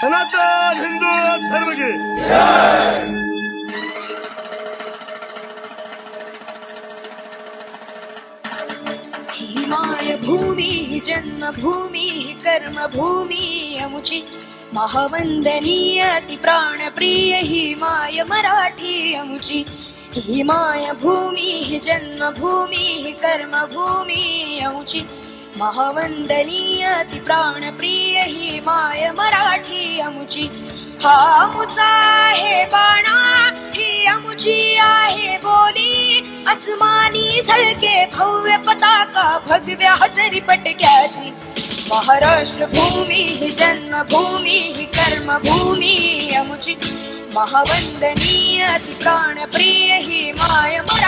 सनातन हिंदू धर्म की। माय भूमि जन्म भूमि कर्म भूमि अमुचि। महावंदनीय अति प्राण प्रिय हिमाय मराठी, अमुची। हिमाय भूमि जन्म भूमि कर्म भूमि अमुचि। महावंदनीय ती प्राणप्रिय ही माय मराठी अमुची हा अमुचा आहे बाणा ही अमुची आहे बोली. अस्मानी झळके भव्य पताका भगव्या हजरी पटक्याची. महाराष्ट्र भूमी ही जन्मभूमी ही कर्मभूमी अमुची महावंदनीय ती प्राणप्रिय ही माय मराठी